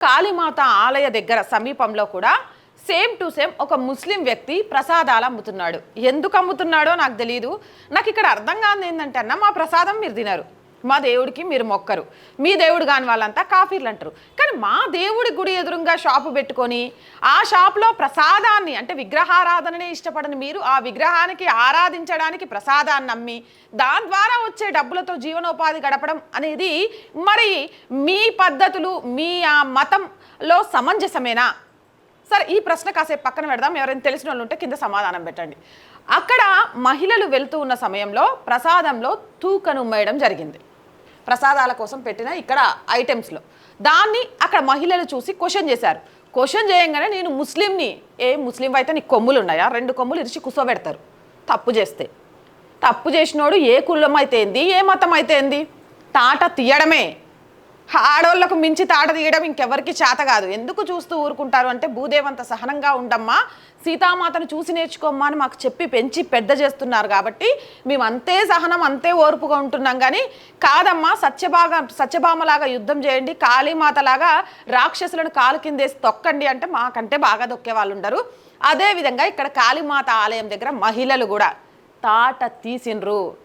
కాళీమాత ఆలయ దగ్గర సమీపంలో కూడా సేమ్ టు సేమ్ ఒక ముస్లిం వ్యక్తి ప్రసాదాలు అమ్ముతున్నాడు. ఎందుకు అమ్ముతున్నాడో నాకు తెలియదు నాకు ఇక్కడ అర్థం కాదు ఏంటంటే అన్న మా ప్రసాదం మీరు తినరు. మా దేవుడికి మీరు మొక్కరు. మీ దేవుడు కాని వాళ్ళంతా కాఫీర్లు అంటారు కానీ మా దేవుడి గుడి ఎదురుగా షాపు పెట్టుకొని ఆ షాప్లో ప్రసాదాన్ని అంటే విగ్రహారాధననే ఇష్టపడని మీరు ఆ విగ్రహానికి ఆరాధించడానికి ప్రసాదాన్ని నమ్మి దాని ద్వారా వచ్చే డబ్బులతో జీవనోపాధి గడపడం అనేది మరి మీ పద్ధతులు మీ ఆ మతంలో సమంజసమేనా? సరే ఈ ప్రశ్న కాసేపు పక్కన పెడదాం. ఎవరైనా తెలిసిన వాళ్ళు ఉంటే కింద సమాధానం పెట్టండి. అక్కడ మహిళలు వెళ్తూ ఉన్న సమయంలో ప్రసాదంలో తూకను ఉమ్మేయడం జరిగింది. ప్రసాదాల కోసం పెట్టిన ఇక్కడ ఐటమ్స్లో దాన్ని అక్కడ మహిళలు చూసి క్వశ్చన్ చేశారు. క్వశ్చన్ చేయంగానే నేను ముస్లింని ఏ ముస్లిం అయితే నీకు కొమ్ములు ఉన్నాయా? రెండు కొమ్ములు ఇరిచి కూర్చోబెడతారు. తప్పు చేస్తే. తప్పు చేసినోడు ఏ కులం అయితే ఏంది ఏ మతం అయితే ఏంది తాట తీయడమే. ఆడవాళ్ళకు మించి తాట తీయడం ఇంకెవరికి చేత కాదు. ఎందుకు చూస్తూ ఊరుకుంటారు అంటే భూదేవంత సహనంగా ఉండమ్మా సీతామాతను చూసి నేర్చుకోమ్మా అని మాకు చెప్పి పెంచి పెద్ద చేస్తున్నారు కాబట్టి మేము అంతే సహనం అంతే ఓర్పుగా ఉంటున్నాం కానీ కాదమ్మా సత్యభాగ సత్యభామలాగా యుద్ధం చేయండి కాళీమాతలాగా రాక్షసులను కాలు కిందేసి తొక్కండి అంటే మాకంటే బాగా దొక్కే వాళ్ళు ఉండరు అదేవిధంగా ఇక్కడ కాళీమాత ఆలయం దగ్గర మహిళలు కూడా తాట తీసిండ్రు.